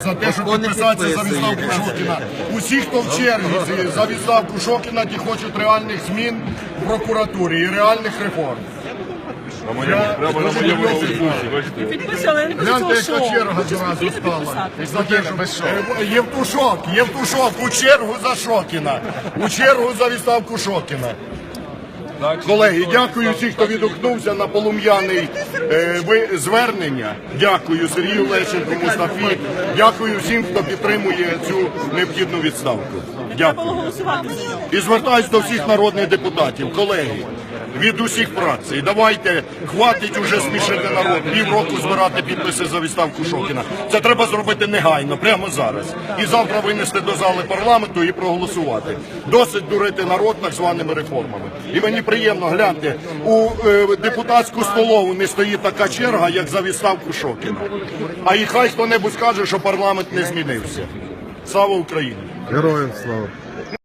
За те, щоб підписатися за відставку Шокіна. Усі, хто в черзі за відставку Шокіна, ті хочуть реальних змін в прокуратурі і реальних реформ. Я дуже люблю. Підписали, Гляньте, яка черга зразу стала. За те, що- Е, Євтушок, Євтушок, у чергу за Шокіна. У чергу за відставку Шокіна. Колеги, дякую всім, хто відгукнувся на полум'яний е, звернення. Дякую Сергію Лещенку, Мустафі. Дякую всім, хто підтримує цю необхідну відставку. Дякую. І звертаюсь до всіх народних депутатів, колеги, від усіх фракцій. Давайте, хватить уже смішити народ, півроку збирати підписи за відставку Шокіна. Це треба зробити негайно, прямо зараз. І завтра винести до зали парламенту і проголосувати. Досить дурити народ так званими реформами. І мені приємно гляньте, у е, депутатську столову не стоїть така черга, як за відставку Шокіна. А і хай хто-небудь скаже, що парламент не змінився. Слава Україні! Героям слава.